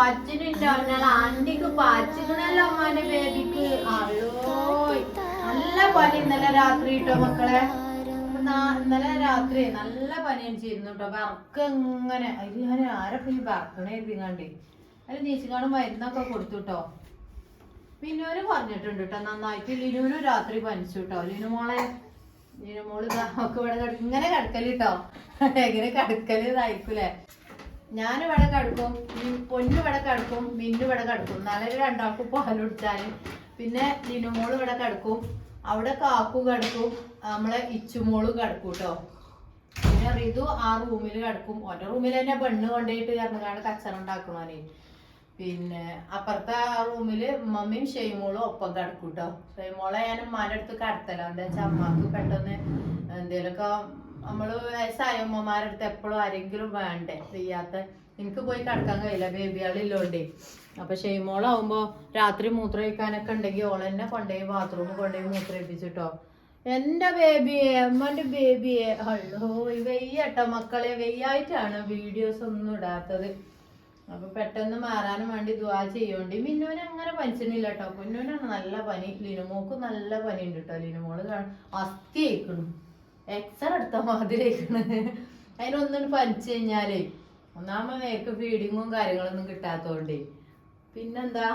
പനിച്ചിനില്ല ഒന്നാൾ ആന്റിക്ക് പച്ചിക്കണല്ലോ അമ്മാന്റെ ബേബിക്ക് അയ്യോ നല്ല പനി ഇന്നലെ രാത്രി കിട്ടോ മക്കളെ. ഇന്നലെ രാത്രി നല്ല പനി അടിച്ചിരുന്നു കേട്ടോ വർക്ക് എങ്ങനെ അതിൽ ഞാൻ ആരൊക്കെ ഈ വറക്കണേ എഴുതിങ്ങാണ്ടേ അതിൽ മരുന്നൊക്കെ കൊടുത്തു കേട്ടോ മിന്നുവിന് പറഞ്ഞിട്ടുണ്ട് കേട്ടോ നന്നായിട്ട് ലിനുവിനും രാത്രി പനിച്ചു കേട്ടോ ലിനു മോളെ ലിനു മോൾ ഒക്കെ ഇവിടെ ഇങ്ങനെ കിടക്കൽ കേട്ടോ എങ്ങനെ കിടക്കൽ ഇതായിരിക്കൂലേ ഞാൻ ഇവിടെ അടുക്കും പൊന്നു ഇവിടെ അടുക്കും മിന്നു ഇവിടെ അടുക്കും നല്ലൊരു രണ്ടാൾക്കും പാൽ പിന്നെ ലിനുമോൾ ഇവിടെ കിടക്കും. അവിടെ കാക്കു കിടക്കും. നമ്മളെ ഇച്ചുമോളും കിടക്കും കേട്ടോ പിന്നെ റിതു ആ റൂമിൽ കിടക്കും. ഒറ്റ റൂമിൽ തന്നെ പെണ്ണ് കൊണ്ടുപോയിട്ട് കിടന്നുകാണ്ട് കച്ചറ ഉണ്ടാക്കണോനെ. പിന്നെ അപ്പുറത്തെ ആ റൂമിൽ മമ്മിയും ഷെയ്മോളും ഒപ്പം കിടക്കും കേട്ടോ ഷെയ്മോളെ ഞാൻ ഉമ്മാന്റെ അടുത്ത് കിടത്തല. എന്താ വെച്ചാൽ അമ്മയ്ക്ക് പെട്ടെന്ന് എന്തേലൊക്കെ നമ്മൾ വയസ്സായ അടുത്ത് എപ്പോഴും ആരെങ്കിലും വേണ്ടേ? ചെയ്യാത്ത എനിക്ക് പോയി കിടക്കാൻ കഴിയില്ല ബേബികളില്ലോണ്ടേ അപ്പൊ ഷെയ്മോളാവുമ്പോ രാത്രി മൂത്രമൊഴിക്കാനൊക്കെ ഉണ്ടെങ്കിൽ ഓൾ എന്നെ കൊണ്ടുപോയി ബാത്റൂമിൽ കൊണ്ടുപോയി മൂത്രമൊഴിപ്പിച്ചിട്ടോ. എന്റെ ബേബിയെ അമ്മന്റെ ബേബിയെ അല്ലോ വെയ്യട്ടോ മക്കളെ. വെയ്യായിട്ടാണ് വീഡിയോസ് ഒന്നും ഇടാത്തത്. അപ്പൊ പെട്ടെന്ന് മാറാനും വേണ്ടി ദുവാ ചെയ്യോണ്ടി. മിന്നുവിന് അങ്ങനെ പനിച്ചിട്ടില്ല കേട്ടോ പൊന്നുവിനാണ് നല്ല പനി. ലിനുമോക്ക് നല്ല പനി ഉണ്ട് കേട്ടോ ലിനുമോൾ അസ്ഥി അയക്കണു എക്സറ എടുത്ത മാതിരിയാണ് അതിനൊന്നും പനിച്ചു കഴിഞ്ഞാലേ ഒന്നാമത് നേർക്ക് ഫീഡിങ്ങും കാര്യങ്ങളൊന്നും കിട്ടാത്തതുകൊണ്ട് പിന്നെന്താ?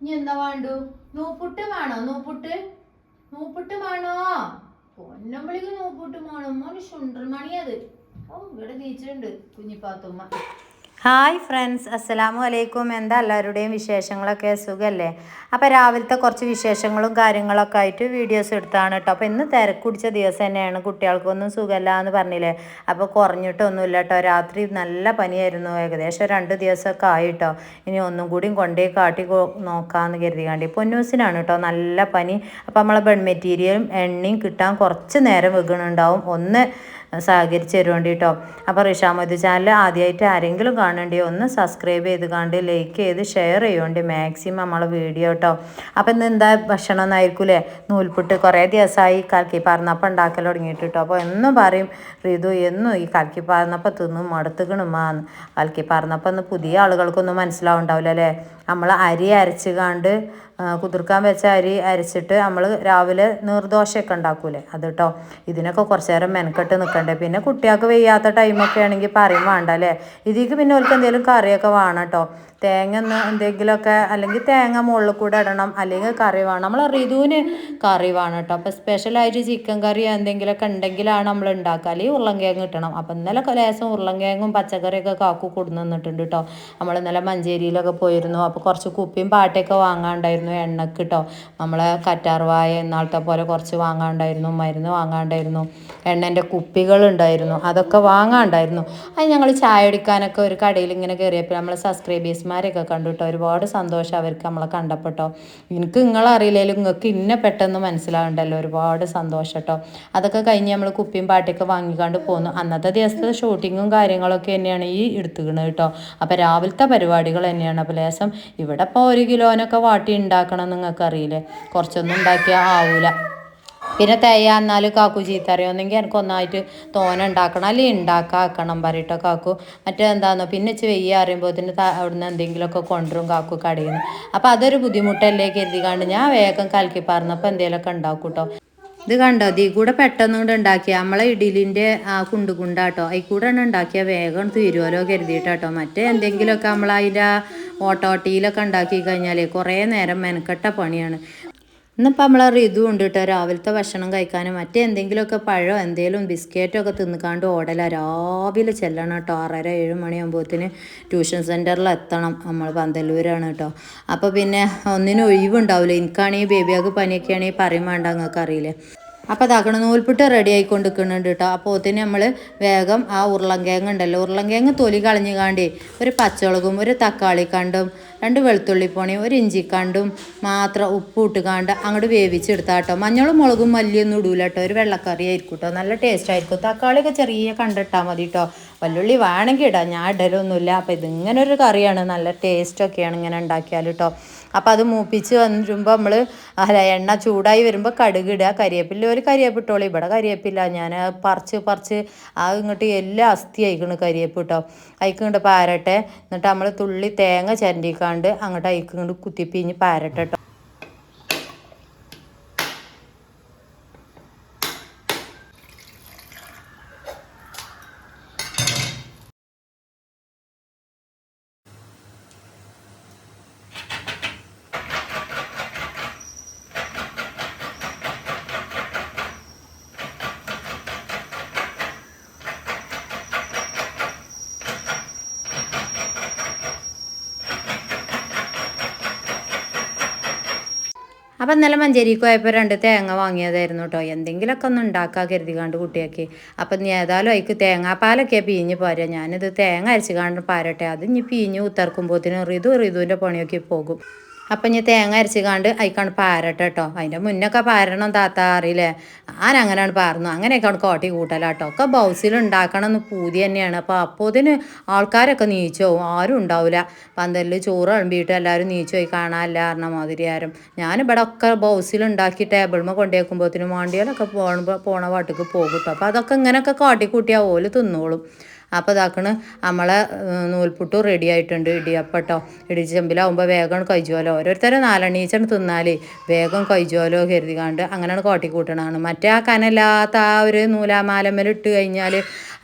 ഇനി എന്താ വേണ്ടു? നൂപ്പുട്ട് വേണോ? നൂപ്പുട്ട്? നൂപ്പുട്ട് വേണോ? പൊന്നമ്പളിക്ക് നൂപ്പുട്ട് വേണം. മോന് ശുണ്ടർമണി അത്. ഓ ഇവിടെ നീച്ചിട്ടുണ്ട് കുഞ്ഞിപ്പാത്തുമ്മ. ഹായ് ഫ്രണ്ട്സ് അസ്സലാമു അലൈക്കും. എന്താ എല്ലാവരുടെയും വിശേഷങ്ങളൊക്കെ? സുഖമല്ലേ അപ്പോൾ രാവിലത്തെ കുറച്ച് വിശേഷങ്ങളും കാര്യങ്ങളൊക്കെ ആയിട്ട് വീഡിയോസ് എടുത്താണ് കേട്ടോ അപ്പോൾ ഇന്ന് തിരക്കുടിച്ച ദിവസം തന്നെയാണ്. കുട്ടികൾക്കൊന്നും സുഖമല്ല എന്ന് പറഞ്ഞില്ലേ? അപ്പോൾ കുറഞ്ഞിട്ടൊന്നുമില്ല കേട്ടോ രാത്രി നല്ല പനിയായിരുന്നു. ഏകദേശം രണ്ട് ദിവസമൊക്കെ ആയിട്ടോ ഇനി ഒന്നും കൂടിയും കൊണ്ടേ കാട്ടി നോക്കാമെന്ന് കരുതിയാണ്ട് പൊന്നൂസിനാണ് കേട്ടോ നല്ല പനി. അപ്പോൾ നമ്മളെ ബെഡ് മെറ്റീരിയലും എണ്ണയും കിട്ടാൻ കുറച്ച് നേരം വെക്കണുണ്ടാവും. ഒന്ന് സഹകരിച്ച് തരുവേണ്ടി കേട്ടോ അപ്പോൾ റിഷാമതി ചാനൽ ആദ്യമായിട്ട് ആരെങ്കിലും കാണേണ്ടി ഒന്ന് സബ്സ്ക്രൈബ് ചെയ്ത് കണ്ട് ലൈക്ക് ചെയ്ത് ഷെയർ ചെയ്യുവേണ്ടി മാക്സിമം നമ്മളെ വീഡിയോ കേട്ടോ അപ്പോൾ ഇന്ന് എന്താ ഭക്ഷണം എന്നായിരിക്കൂലേ നൂൽപുട്ട് കുറേ ദിവസമായി കലക്കി പറന്നപ്പം ഉണ്ടാക്കൽ തുടങ്ങിയിട്ട് കേട്ടോ അപ്പോൾ എന്നും പറയും റിതു എന്നും ഈ കലക്കി പറന്നപ്പം തിന്നും മടുത്തുകണുമാന്ന് കലക്കി പറന്നപ്പം ഒന്ന് പുതിയ ആളുകൾക്കൊന്നും മനസ്സിലാവുണ്ടാവില്ല അല്ലേ നമ്മൾ അരി അരച്ച് കണ്ട് കുതിർക്കാൻ വെച്ച അരി അരച്ചിട്ട് നമ്മൾ രാവിലെ നീർദോശയൊക്കെ ഉണ്ടാക്കൂലേ? അത് കേട്ടോ ഇതിനൊക്കെ കുറച്ച് നേരം മെനക്കെട്ട് നിൽക്കണ്ടേ പിന്നെ കുട്ടികൾക്ക് വെയ്യാത്ത ടൈമൊക്കെ ആണെങ്കിൽ പറയും വേണ്ട അല്ലേ ഇതിക്ക് പിന്നെ ഓർക്ക് എന്തെങ്കിലും കറിയൊക്കെ വേണം കേട്ടോ തേങ്ങ ഒന്ന് എന്തെങ്കിലുമൊക്കെ അല്ലെങ്കിൽ തേങ്ങ മുകളിൽ കൂടെ ഇടണം അല്ലെങ്കിൽ കറി വേണം. നമ്മൾ റിതുവിന് കറി വേണം കേട്ടോ. അപ്പോൾ സ്പെഷ്യലായിട്ട് ചിക്കൻ കറി എന്തെങ്കിലുമൊക്കെ ഉണ്ടെങ്കിലാണ് നമ്മൾ ഉണ്ടാക്കുക. അല്ലെങ്കിൽ ഉരുളൻകിഴങ്ങ് കിട്ടണം. അപ്പം ഇന്നലെ ലേശം ഉരുളൻകിഴങ്ങും പച്ചക്കറിയൊക്കെ കാക്കു കൊടുന്നു നിന്നിട്ടുണ്ട് കേട്ടോ. നമ്മൾ ഇന്നലെ മഞ്ചേരിയിലൊക്കെ പോയിരുന്നു. അപ്പോൾ കുറച്ച് കുപ്പിയും പാട്ടയൊക്കെ വാങ്ങാണ്ടായിരുന്നു എണ്ണക്ക് കേട്ടോ. നമ്മളെ കറ്റാർവായ എന്നാളത്തെ പോലെ കുറച്ച് വാങ്ങാണ്ടായിരുന്നു മരുന്ന് വാങ്ങാണ്ടായിരുന്നു. എണ്ണന്റെ കുപ്പികളുണ്ടായിരുന്നു. അതൊക്കെ വാങ്ങാണ്ടായിരുന്നു. അത് ഞങ്ങൾ ചായ അടിക്കാനൊക്കെ ഒരു കടയിൽ ഇങ്ങനെ കയറിയപ്പോൾ നമ്മളെ സബ്സ്ക്രൈബേഴ്സ്മാരെയൊക്കെ കണ്ടു കേട്ടോ ഒരുപാട് സന്തോഷം അവർക്ക് നമ്മളെ കണ്ടപ്പെട്ടോ എനിക്ക് നിങ്ങളറിയില്ലെങ്കിലും നിങ്ങൾക്ക് ഇന്നെ പെട്ടെന്ന് മനസ്സിലാവണ്ടല്ലോ. ഒരുപാട് സന്തോഷം കേട്ടോ അതൊക്കെ കഴിഞ്ഞ് നമ്മൾ കുപ്പിയും പാട്ടൊക്കെ വാങ്ങിക്കാണ്ട് പോന്നു. അന്നത്തെ ദിവസത്തെ ഷൂട്ടിങ്ങും കാര്യങ്ങളൊക്കെ തന്നെയാണ് ഈ എടുത്തുകണ് കേട്ടോ അപ്പോൾ രാവിലത്തെ പരിപാടികൾ തന്നെയാണ്. അപ്പോൾ ലേശം ഇവിടെ ഇപ്പോൾ ഒരു കിലോനൊക്കെ വാട്ടി ഉണ്ടാക്കണം നിങ്ങൾക്ക് അറിയില്ലേ? കുറച്ചൊന്നും ഉണ്ടാക്കിയാൽ ആവൂല. പിന്നെ തേയ എന്നാൽ കാക്കു ചീത്ത ഒന്നെങ്കിൽ എനിക്ക് ഒന്നായിട്ട് തോന ഉണ്ടാക്കണം അല്ലെങ്കിൽ ഉണ്ടാക്കാക്കണം പറയട്ടോ കാക്കു. മറ്റേ പിന്നെ വെച്ച് വെയ്യ അറിയുമ്പോൾ അവിടുന്ന് എന്തെങ്കിലുമൊക്കെ കൊണ്ടുവരും കാക്കു കടയിൽ നിന്ന് അപ്പോൾ അതൊരു ബുദ്ധിമുട്ടല്ലേ കരുതിക്കാണ്ട് ഞാൻ വേഗം കലക്കി പറഞ്ഞപ്പോൾ എന്തെങ്കിലുമൊക്കെ ഉണ്ടാക്കും കേട്ടോ ഇത് കണ്ടോ ഇതിൽ കൂടെ പെട്ടെന്ന് കൊണ്ട് ഉണ്ടാക്കിയ നമ്മളെ ഇഡലിന്റെ ആ കുണ്ട് കുണ്ടാട്ടോ. അതിൽ കൂടെ ആണ് ഉണ്ടാക്കിയ വേഗം തീരുമല്ലോ കരുതിയിട്ടാട്ടോ മറ്റേ എന്തെങ്കിലുമൊക്കെ നമ്മൾ അതിന്റെ ഓട്ടോട്ടിയിലൊക്കെ ഉണ്ടാക്കി കഴിഞ്ഞാൽ കുറേ നേരം മെനക്കെട്ട പണിയാണ്. ഇന്നിപ്പോൾ നമ്മളെ ഋതു ഉണ്ട് കേട്ടോ. രാവിലത്തെ ഭക്ഷണം കഴിക്കാനും മറ്റേ എന്തെങ്കിലുമൊക്കെ പഴമോ എന്തെങ്കിലും ബിസ്ക്കറ്റോ ഒക്കെ തിന്നിക്കാണ്ട് ഓടല. രാവിലെ ചെല്ലണം കേട്ടോ. ആറര ഏഴ് മണിയാകുമ്പോഴത്തേന് ട്യൂഷൻ സെന്ററിൽ എത്തണം. നമ്മൾ പന്തല്ലൂരാണ് കേട്ടോ. അപ്പോൾ പിന്നെ ഒന്നിനും ഒഴിവുണ്ടാവില്ല എനിക്കാണെങ്കിൽ ബേബിയാക്ക് പനിയൊക്കെ ആണെങ്കിൽ പറയും വേണ്ട നിങ്ങൾക്ക് അറിയില്ലേ. അപ്പോൾ അതാക്കണം നൂൽപ്പിട്ട് റെഡി ആയിക്കൊണ്ട് നിൽക്കുന്നുണ്ട് കേട്ടോ അപ്പോൾ തന്നെ നമ്മൾ വേഗം ആ ഉരുളങ്കേങ്ങ ഉണ്ടല്ലോ ഉരുളങ്കേങ്ങ തൊലി കളഞ്ഞു കാണ്ടി ഒരു പച്ചമുളകും ഒരു തക്കാളി കണ്ടും രണ്ട് വെളുത്തുള്ളി പോണി ഒരു ഇഞ്ചി ഇഞ്ചിക്കണ്ടും മാത്രം ഉപ്പ് ഇട്ട് കാണ്ട് അങ്ങോട്ട് വേവിച്ചെടുത്താ കേട്ടോ മഞ്ഞളും മുളകും മല്ലിയൊന്നും ഇടൂല കേട്ടോ ഒരു വെള്ളക്കറി ആയിരിക്കും കേട്ടോ നല്ല ടേസ്റ്റ് ആയിരിക്കും. തക്കാളിയൊക്കെ ചെറിയ കണ്ടിട്ടാൽ മതി കേട്ടോ വല്ലുള്ളി വേണമെങ്കിൽ ഇടാം. ഞാൻ ഇടലൊന്നുമില്ല. അപ്പോൾ ഇതിങ്ങനെ ഒരു കറിയാണ്. നല്ല ടേസ്റ്റൊക്കെയാണ് ഇങ്ങനെ ഉണ്ടാക്കിയാൽ കേട്ടോ അപ്പോൾ അത് മൂപ്പിച്ച് വരുമ്പോൾ നമ്മൾ അല്ല എണ്ണ ചൂടായി വരുമ്പോൾ കടുക് ഇടുക. കരിവേപ്പില ഒരു കരിയേപ്പിട്ടോളൂ. ഇവിടെ കരിയേപ്പില്ല. ഞാൻ പറിച്ച് പറിച്ച് ആ ഇങ്ങോട്ട് എല്ലാം അസ്ഥി അയക്കണ് കരിയേപ്പ് കേട്ടോ അയക്കുന്നുണ്ട് പാരട്ടെ. എന്നിട്ട് നമ്മൾ തുള്ളി തേങ്ങ ചിരണ്ടിക്കാണ്ട് അങ്ങോട്ട് അയക്കുന്നുണ്ട് കുത്തിപ്പിഞ്ഞ് പാരട്ടെ കേട്ടോ അപ്പം ഇന്നലെ മഞ്ചേരിക്ക് പോയപ്പോൾ രണ്ട് തേങ്ങ വാങ്ങിയതായിരുന്നു കേട്ടോ. എന്തെങ്കിലുമൊക്കെ ഒന്ന് ഉണ്ടാക്കാൻ കരുതികാണ്ട് കുട്ടിയൊക്കെ. അപ്പം നീ ഏതായാലും അതിക്ക് തേങ്ങാപ്പാലൊക്കെ പിഴിഞ്ഞ് പോരാ. ഞാനിത് തേങ്ങ അരച്ച് കാണ്ട് പാരട്ടെ. അത് ഇനി പിഴിഞ്ഞ് ഉത്തർക്കുമ്പോഴത്തേനും റിതു റിതുവിന്റെ പണിയൊക്കെ പോകും. അപ്പം ഇനി തേങ്ങ അരച്ച് കാണ്ട് അയക്കാണ് പാരട്ടെ കേട്ടോ. അതിന്റെ മുന്നൊക്കെ പാരണം താത്ത അറിയില്ലേ? ഞാൻ അങ്ങനെയാണ് പാർന്നു. അങ്ങനെയൊക്കെയാണ് കോട്ടി കൂട്ടലാട്ടോ ഒക്കെ ബൗസിൽ ഉണ്ടാക്കണം എന്ന് പൂതി തന്നെയാണ്. അപ്പോൾ അപ്പോൾ ഇതിന് ആൾക്കാരൊക്കെ നീച്ചോ? ആരും ഉണ്ടാവില്ല പന്തലിൽ ചോറ് അളമ്പിയിട്ട് എല്ലാവരും നീച്ചു? പോയി കാണാനില്ല പറഞ്ഞ മാതിരി ആരും. ഞാനിവിടെ ഒക്കെ ബൗസിൽ ഉണ്ടാക്കി ടേബിൾമ കൊണ്ടുവയ്ക്കുമ്പോഴത്തേനും വാണ്ടിയാലൊക്കെ പോണ പോണ പാട്ടിക്ക് പോകും കേട്ടോ. അപ്പോൾ അതൊക്കെ ഇങ്ങനെയൊക്കെ കാട്ടിക്കൂട്ടിയാൽ ഓൽ തിന്നോളും. അപ്പോൾ ഇതാക്കണ് നമ്മളെ നൂൽപുട്ടും റെഡി ആയിട്ടുണ്ട്. ഇടിയപ്പട്ടോ ഇടിച്ചെമ്പിലാവുമ്പോൾ വേഗം കഴിച്ചുവല്ലോ ഓരോരുത്തരും നാലെണ്ണീച്ചാണ് തിന്നാൽ വേഗം കഴിച്ചുവല്ലോ കരുതികാണ്ട് അങ്ങനെയാണ് കോട്ടിക്കൂട്ടണതാണ് മറ്റേ ആ കനല്ലാത്ത ആ ഒരു നൂലാമാലമ്മലിട്ട് കഴിഞ്ഞാൽ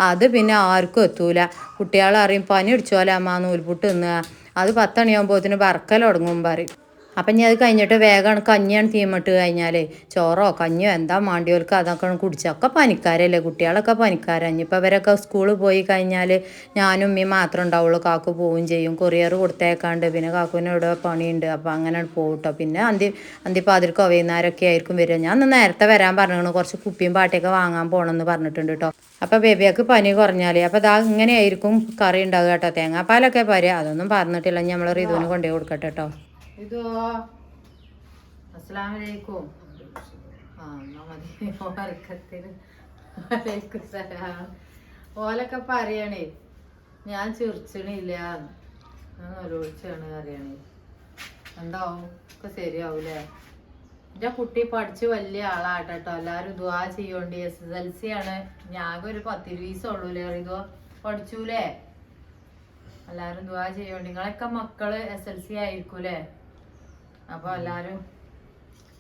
അത് പിന്നെ ആർക്കും എത്തൂല. കുട്ടികളറിയും പനി ഇടിച്ചോലാമ്മ നൂൽപുട്ട് തിന്നുക അത് പത്തണിയാകുമ്പോഴത്തേന് വറക്കൽ തുടങ്ങും പറയും. അപ്പം ഞാൻ അത് കഴിഞ്ഞിട്ട് വേഗമാണ് കഞ്ഞിയാണ് തീമിട്ട് കഴിഞ്ഞാൽ ചോറോ കഞ്ഞിയോ എന്താ മാണ്ടിയോൽക്ക് അതൊക്കെ കുടിച്ചാൽ ഒക്കെ പനിക്കാരല്ലേ കുട്ടികളൊക്കെ പനിക്കാരാണ് ഇനിയിപ്പോൾ അവരൊക്കെ സ്കൂളിൽ പോയി കഴിഞ്ഞാൽ ഞാനും ഉമ്മയും മാത്രം ഉണ്ടാവുള്ളൂ. കാക്കു പോവുകയും ചെയ്യും. കൊറിയർ കൊടുത്തേക്കാണ്ട്. പിന്നെ കാക്കുവിന് ഇവിടെ പണിയുണ്ട്. അപ്പോൾ അങ്ങനെ പോകട്ടോ കേട്ടോ പിന്നെ അന്തി അന്തിപ്പാതിരിക്കോ വൈകുന്നേരമൊക്കെ ആയിരിക്കും വരിക. ഞാൻ ഒന്ന് നേരത്തെ വരാൻ പറഞ്ഞു കുറച്ച് കുപ്പിയും പാട്ടയൊക്കെ വാങ്ങാൻ പോകണമെന്ന് പറഞ്ഞിട്ടുണ്ട് കേട്ടോ അപ്പോൾ ബേബിയൊക്കെ പനി കുറഞ്ഞാൽ അപ്പോൾ ഇതാ ഇങ്ങനെയായിരിക്കും കറി ഉണ്ടാവുക കേട്ടോ തേങ്ങാപ്പാലൊക്കെ പരി. അതൊന്നും പറഞ്ഞിട്ടില്ല. നമ്മൾ റിതുവിന് കൊണ്ടുപോയി കൊടുക്കട്ടെ കേട്ടോ ഇതോ. വർക്കത്തിന് വലൈക്കും ഓലൊക്കെ പറയണേ ഞാൻ ചിർച്ചണില്ല. ഞാൻ അറിയണേ. എന്താവും ഒക്കെ ശരിയാവൂലേ? എന്റെ കുട്ടി പഠിച്ച് വലിയ ആളാട്ടോ എല്ലാവരും ദുവാ ചെയ്യോണ്ട്. എസ് എസ് എൽ സി ആണ്. ഞാൻ ഒരു പത്തിരുവീസുള്ളൂലേ ഇതോ പഠിച്ചൂലേ? എല്ലാരും ദുവാ ചെയ്യോണ്ട്. നിങ്ങളൊക്കെ മക്കൾ എസ് എൽ സി ആയിരിക്കൂലേ? അപ്പൊ എല്ലാരും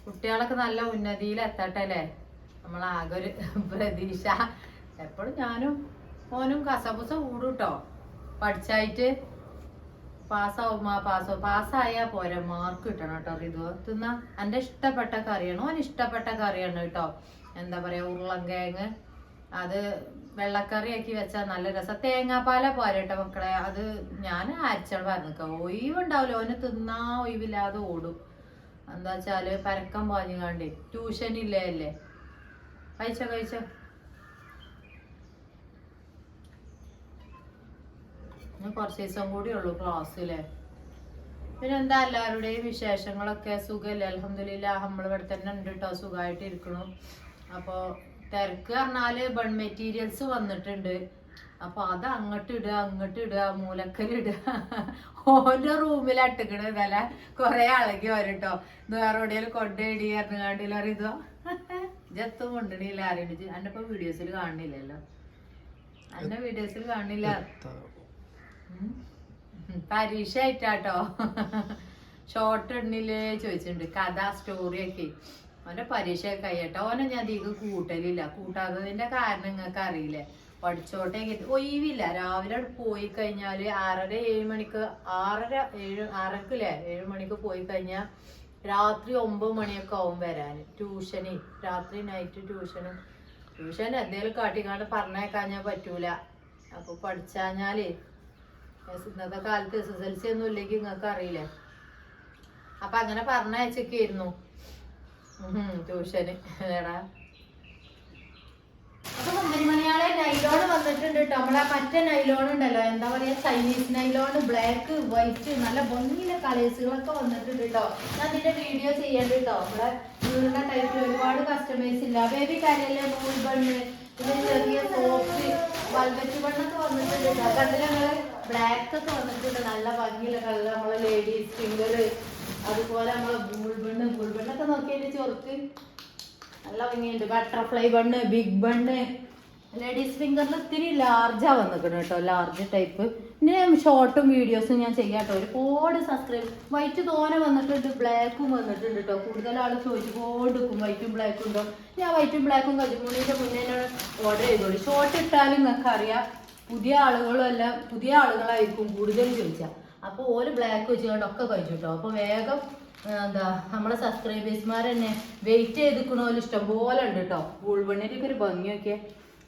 കുട്ടികളൊക്കെ നല്ല ഉന്നതിയിൽ എത്തട്ടെ അല്ലേ നമ്മളാകെ ഒരു പ്രതീക്ഷ. എപ്പോഴും ഞാനും മോനും കസപുസ കൂടും കേട്ടോ പഠിച്ചായിട്ട് പാസ്സാവും പാസ്സോ പാസ്സായാൽ പാസ്സായാ പോരെ മാർക്ക് കിട്ടണം കേട്ടോ റിതു തിന്ന എന്റെ ഇഷ്ടപ്പെട്ട കറിയാണ്. ഓൻ ഇഷ്ടപ്പെട്ട കറിയാണ് കേട്ടോ. എന്താ പറയാ ഉരുളൻകിഴങ്ങ്. അത് വെള്ളക്കറിയാക്കി വെച്ചാൽ നല്ല രസം. തേങ്ങാപ്പാല പോരട്ടെ മക്കളെ. അത് ഞാൻ അരച്ചാൽ പറഞ്ഞിക്ക ഒഴിവുണ്ടാവില്ല ഓന് തിന്നാ ഒഴിവില്ലാതെ ഓടും. എന്താ വെച്ചാൽ പരക്കം പാഞ്ഞു കാണ്ടേ ട്യൂഷൻ ഇല്ലേ അല്ലേ കഴിച്ചോ? കഴിച്ചോ കുറച്ച് ദിവസം കൂടി ക്ലാസ് ക്ലാസ്സിലെ. പിന്നെ എന്താ എല്ലാവരുടെയും വിശേഷങ്ങളൊക്കെ? സുഖല്ലേ? അലഹമില്ല നമ്മൾ ഇവിടെ തന്നെ ഉണ്ട് കേട്ടോ സുഖമായിട്ട് ഇരിക്കണു. അപ്പോൾ തിരക്ക് പറഞ്ഞാൽ ബൺ മെറ്റീരിയൽസ് വന്നിട്ടുണ്ട്. അപ്പൊ അത് അങ്ങോട്ട് ഇടുക അങ്ങോട്ട് ഇടുക മൂലക്കലിടുക ഓരോ റൂമിൽ അട്ടിക്കണ ഇതല്ല കൊറേ അളകി വരും കേട്ടോ ഇത് വേറെ എവിടെയെങ്കിലും കൊണ്ടേടി അറിഞ്ഞാണ്ടില്ല അറിയതോ ജത്തും കൊണ്ടിടില്ല അറിയണ്ട് എന്റെ ഇപ്പൊ വീഡിയോസിൽ കാണുന്നില്ലല്ലോ. എന്റെ വീഡിയോസിൽ കാണില്ല ഉം. പരീക്ഷ ആയിട്ടാട്ടോ. ഷോർട്ട് ഇടുന്നില്ലേ ചോദിച്ചിട്ടുണ്ട്. കഥ സ്റ്റോറി ഒക്കെ പരീക്ഷയൊക്കെ കഴിയട്ടെ ഓനെ ഞാൻ അധികം കൂട്ടലില്ല. കൂട്ടാത്തതിന്റെ കാരണം നിങ്ങൾക്ക് അറിയില്ലേ പഠിച്ചോട്ടെ. ഒഴിവില്ല. രാവിലെ പോയി കഴിഞ്ഞാൽ ആറര ഏഴ് മണിക്ക് ആറര ഏഴ് ആറരക്കില്ലേ? ഏഴ് മണിക്ക് പോയി കഴിഞ്ഞാൽ രാത്രി ഒമ്പത് മണിയൊക്കെ ആവും വരാൻ ട്യൂഷന്. രാത്രി നൈറ്റ് ട്യൂഷന്. ട്യൂഷൻ എന്തെങ്കിലും കാട്ടിക്കാണ്ട് പറഞ്ഞേക്കാഞ്ഞാൽ പറ്റൂല. അപ്പൊ പഠിച്ചാഞ്ഞാലേ എസ് ഇന്നത്തെ കാലത്ത് എസ് എസ് എൽ സി ഒന്നും ഇല്ലെങ്കിൽ നിങ്ങൾക്ക് അറിയില്ലേ അപ്പൊ അങ്ങനെ പറഞ്ഞയച്ചൊക്കെയായിരുന്നു. ട്യൂഷന്. എടാ. അപ്പൊ സുന്ദരിമണിയാളെ നൈലോൺ വന്നിട്ടുണ്ട് കേട്ടോ നമ്മളെ മറ്റേ നൈലോൺ ഉണ്ടല്ലോ എന്താ പറയാ? ചൈനീസ് നൈലോൺ ബ്ലാക്ക് വൈറ്റ് നല്ല ഭംഗിയിലെ കളേഴ്സുകളൊക്കെ വന്നിട്ടുണ്ട് കേട്ടോ ഞാൻ ഇതിന്റെ വീഡിയോ ചെയ്യണ്ട കേട്ടോ നമ്മളെ വീടിന്റെ ടൈപ്പിൽ ഒരുപാട് കസ്റ്റമേഴ്സ് ഇല്ല. ബേബി കരയിലെ നൂൽ ബണ്ണ് പിന്നെ ചെറിയ സോപ്പ് വൽബറ്റ് ബണ്ണൊക്കെ വന്നിട്ടുണ്ട് കണ്ടില്ല ഞങ്ങൾ ബ്ലാക്ക് ഒക്കെ വന്നിട്ടുണ്ട്. നല്ല ഭംഗിയുള്ള കളർ. നമ്മളെ ലേഡീസ് ഫിംഗർ അതുപോലെ നമ്മളെ ബുൾബണ്ണ് ബുൾബണ്ണൊക്കെ നോക്കിയതിന് ചൊറുക്ക്. നല്ല ഭംഗിയുണ്ട്. Butterfly bun big bun. Ladies ഫിംഗറിൽ ഇത്തിരി ലാർജാ വന്നിരിക്കണം കേട്ടോ. ലാർജ് ടൈപ്പ് ഇനി ഷോർട്ടും വീഡിയോസും ഞാൻ ചെയ്യാം കേട്ടോ. ഒരുപാട് സബ്സ്ക്രൈബ് വൈറ്റ് തോനെ വന്നിട്ടുണ്ട് ബ്ലാക്കും വന്നിട്ടുണ്ട് കേട്ടോ. കൂടുതൽ ആൾ ചോദിച്ചുകൊണ്ടിരിക്കും വൈറ്റും ബ്ലാക്കും ഉണ്ടോ? ഞാൻ വൈറ്റും ബ്ലാക്കും കജുമൂണിന്റെ മുന്നേ ഓർഡർ ചെയ്തോളൂ. ഷോർട്ട് ഇട്ടാലും നിങ്ങൾക്ക് അറിയാം പുതിയ ആളുകളും എല്ലാം പുതിയ ആളുകളായിരിക്കും കൂടുതൽ ചോദിച്ചാൽ അപ്പോൾ ഓര് ബ്ലാക്ക് വെച്ചുകൊണ്ടൊക്കെ കഴിച്ചു കേട്ടോ അപ്പോൾ വേഗം എന്താ നമ്മളെ സബ്സ്ക്രൈബേഴ്സ്മാർ തന്നെ വെയിറ്റ് ചെയ്തിക്കണോലും ഇഷ്ടം പോലെ ഉണ്ട് കേട്ടോ ബുൾബണ്ണിന്റെ ഒരു ഭംഗിയൊക്കെ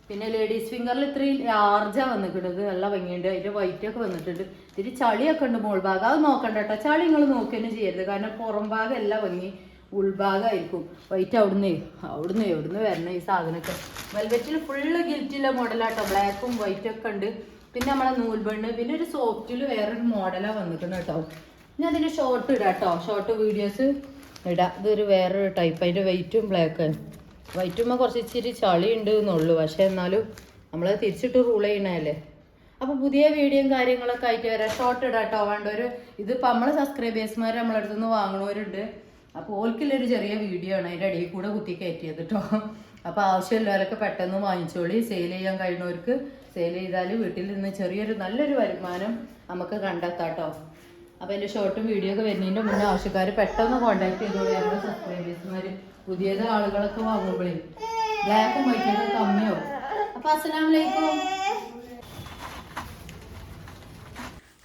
പിന്നെ ലേഡീസ് ഫിംഗറിൽ ഇത്രയും ലാർജാ വന്നിട്ടുണ്ട്. നല്ല ഭംഗിയുണ്ട്. അതിന്റെ വൈറ്റ് ഒക്കെ വന്നിട്ടുണ്ട്. ഇതിൽ ചളിയൊക്കെ ഉണ്ട് മോൾ ഭാഗം. അത് നോക്കണ്ട കേട്ടോ ചളി നിങ്ങൾ നോക്കിയൊന്നും ചെയ്യരുത്. കാരണം പുറം ഭാഗം എല്ലാം ഭംഗി ഉൾഭാഗമായിരിക്കും. വൈറ്റ് അവിടുന്ന് അവിടുന്ന് എവിടുന്ന് വരണം ഈ സാധനമൊക്കെ. വെൽവെറ്റിൽ ഫുള്ള് ഗിൽറ്റിലെ മോഡലാട്ടോ ബ്ലാക്കും വൈറ്റും ഒക്കെ ഉണ്ട്. പിന്നെ നമ്മളെ നൂൽബണ്ണ് പിന്നെ ഒരു സോഫ്റ്റിൽ വേറൊരു മോഡലാണ് വന്നിട്ടുണ്ട് കേട്ടോ. ഞാൻ അതിന് ഷോർട്ട് ഇടാം കേട്ടോ. ഷോർട്ട് വീഡിയോസ് ഇടാം. ഇതൊരു വേറൊരു ടൈപ്പ് അതിന്റെ വെയിറ്റും ബ്ലാക്ക് വൈറ്റുമ്പോൾ കുറച്ച് ഇച്ചിരി ചളി ഉണ്ട് എന്നുള്ളൂ. പക്ഷേ എന്നാലും നമ്മൾ തിരിച്ചിട്ട് റൂൾ ചെയ്യണല്ലേ അപ്പോൾ പുതിയ വീഡിയോയും കാര്യങ്ങളൊക്കെ ആയിട്ട് വരാം. ഷോർട്ട് ഇടാം കേട്ടോ. വേണ്ടവര് ഇതിപ്പോൾ നമ്മളെ സബ്സ്ക്രൈബേഴ്സ്മാർ നമ്മളെ അടുത്ത് നിന്ന് വാങ്ങണവരുണ്ട്. അപ്പോൾ ഓൽക്കുള്ളൊരു ചെറിയ വീഡിയോ ആണ്. അതിന്റെ അടിയിൽ കൂടെ കുത്തി കയറ്റിയത് കേട്ടോ അപ്പോൾ ആവശ്യമുള്ളവരൊക്കെ പെട്ടെന്ന് വാങ്ങിച്ചോളി. സെയിൽ ചെയ്യാൻ കഴിയുന്നവർക്ക് സെയിൽ ചെയ്താൽ വീട്ടിൽ നിന്ന് ചെറിയൊരു നല്ലൊരു വരുമാനം നമുക്ക് കണ്ടെത്താം കേട്ടോ അപ്പോൾ എന്റെ ഷോർട്ടും വീഡിയോ ഒക്കെ വരുന്നതിന്റെ മുന്നേ ആവശ്യക്കാർ പെട്ടെന്ന് കോൺടാക്ട് ചെയ്തോളൂ. നമ്മുടെ സബ്സ്ക്രൈബേഴ്സ്മാർ പുതിയത് ആളുകളൊക്കെ വാങ്ങുമ്പോഴേ ബ്ലാക്കും വൈറ്റും കമ്മിയാവും. അപ്പോൾ അസ്സലാമലൈക്കും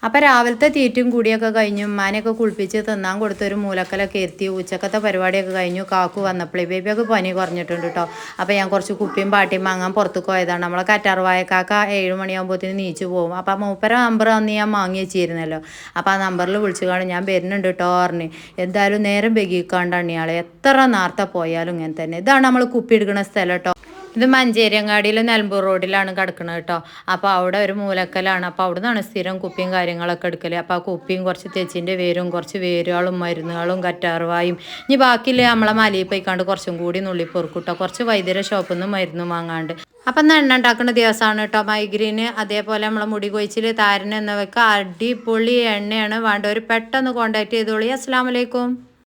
അപ്പം രാവിലത്തെ തീറ്റും കൂടിയൊക്കെ കഴിഞ്ഞു ഉമ്മാനെയൊക്കെ കുളിപ്പിച്ച് തിന്നാൻ കൊടുത്തൊരു മൂലക്കലൊക്കെ എത്തി ഉച്ചക്കത്തെ പരിപാടിയൊക്കെ കഴിഞ്ഞു കാക്കു വന്നപ്പോഴേ ബേബിയൊക്കെ പനി കുറഞ്ഞിട്ടുണ്ട് കേട്ടോ അപ്പം ഞാൻ കുറച്ച് കുപ്പിയും പാട്ടിയും വാങ്ങാൻ പുറത്തേക്ക് പോയതാണ്. നമ്മളെ കറ്റാർവായ കാക്ക ഏഴ് മണിയാകുമ്പോഴത്തേന് നീച്ചു പോകും അപ്പം ആ മൂപ്പര നമ്പർ അന്ന് ഞാൻ വാങ്ങി വെച്ചിരുന്നല്ലോ. അപ്പോൾ ആ നമ്പറിൽ വിളിച്ചു കാണും ഞാൻ വരുന്നുണ്ട് കേട്ടോ പറഞ്ഞ്. എന്തായാലും നേരം ബെഗിക്കാണ്ടാണ് ഇയാളെ എത്ര നേരത്തെ പോയാലും ഇങ്ങനെ തന്നെ. ഇതാണ് നമ്മൾ കുപ്പി എടുക്കുന്ന സ്ഥലം കേട്ടോ ഇത് മഞ്ചേരിയങ്ങാടിയിൽ നിലമ്പൂർ റോഡിലാണ് കിടക്കുന്നത് കേട്ടോ. അപ്പോൾ അവിടെ ഒരു മൂലക്കലാണ്. അപ്പോൾ അവിടെ നിന്നാണ് സ്ഥിരം കുപ്പിയും കാര്യങ്ങളൊക്കെ എടുക്കൽ അപ്പോൾ ആ കുപ്പിയും കുറച്ച് തെച്ചിന്റെ വേരും കുറച്ച് വേരുകളും മരുന്നുകളും കറ്റാർവായും ഇനി ബാക്കിയില്ല നമ്മളെ മലയിൽ പോയിക്കാണ്ട് കുറച്ചും കൂടി നുള്ളി പൊറുക്കൂട്ടോ കുറച്ച് വൈദ്യര ഷോപ്പിൽ നിന്ന് മരുന്നും വാങ്ങാണ്ട്. അപ്പം എന്നാൽ എണ്ണ ഉണ്ടാക്കുന്ന ദിവസമാണ് കേട്ടോ. മൈഗ്രീന് അതേപോലെ നമ്മളെ മുടി കൊഴിച്ചിൽ താരൻ എന്നിവയ്ക്ക് അടിപൊളി എണ്ണയാണ്. വേണ്ടവർ പെട്ടെന്ന് കോൺടാക്ട് ചെയ്തോളി. അസ്സാം വലൈക്കും